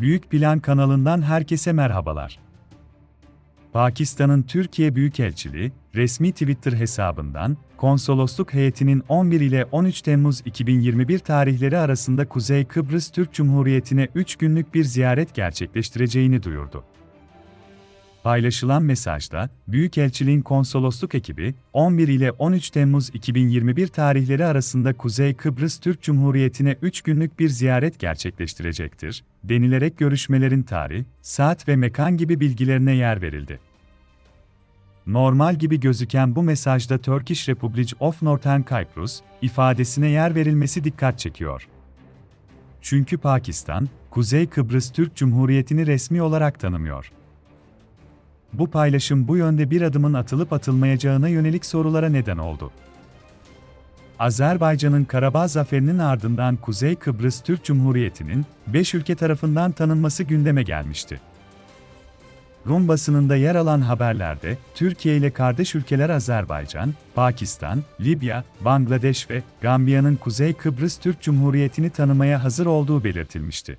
Büyük Plan kanalından herkese merhabalar. Pakistan'ın Türkiye Büyükelçiliği, resmi Twitter hesabından, konsolosluk heyetinin 11 ile 13 Temmuz 2021 tarihleri arasında Kuzey Kıbrıs Türk Cumhuriyeti'ne 3 günlük bir ziyaret gerçekleştireceğini duyurdu. Paylaşılan mesajda, Büyükelçiliğin konsolosluk ekibi, 11 ile 13 Temmuz 2021 tarihleri arasında Kuzey Kıbrıs Türk Cumhuriyeti'ne 3 günlük bir ziyaret gerçekleştirecektir, denilerek görüşmelerin tarih, saat ve mekan gibi bilgilerine yer verildi. Normal gibi gözüken bu mesajda Turkish Republic of Northern Cyprus ifadesine yer verilmesi dikkat çekiyor. Çünkü Pakistan, Kuzey Kıbrıs Türk Cumhuriyeti'ni resmi olarak tanımıyor. Bu paylaşım bu yönde bir adımın atılıp atılmayacağına yönelik sorulara neden oldu. Azerbaycan'ın Karabağ zaferinin ardından Kuzey Kıbrıs Türk Cumhuriyeti'nin 5 ülke tarafından tanınması gündeme gelmişti. Rum basınında yer alan haberlerde, Türkiye ile kardeş ülkeler Azerbaycan, Pakistan, Libya, Bangladeş ve Gambiya'nın Kuzey Kıbrıs Türk Cumhuriyeti'ni tanımaya hazır olduğu belirtilmişti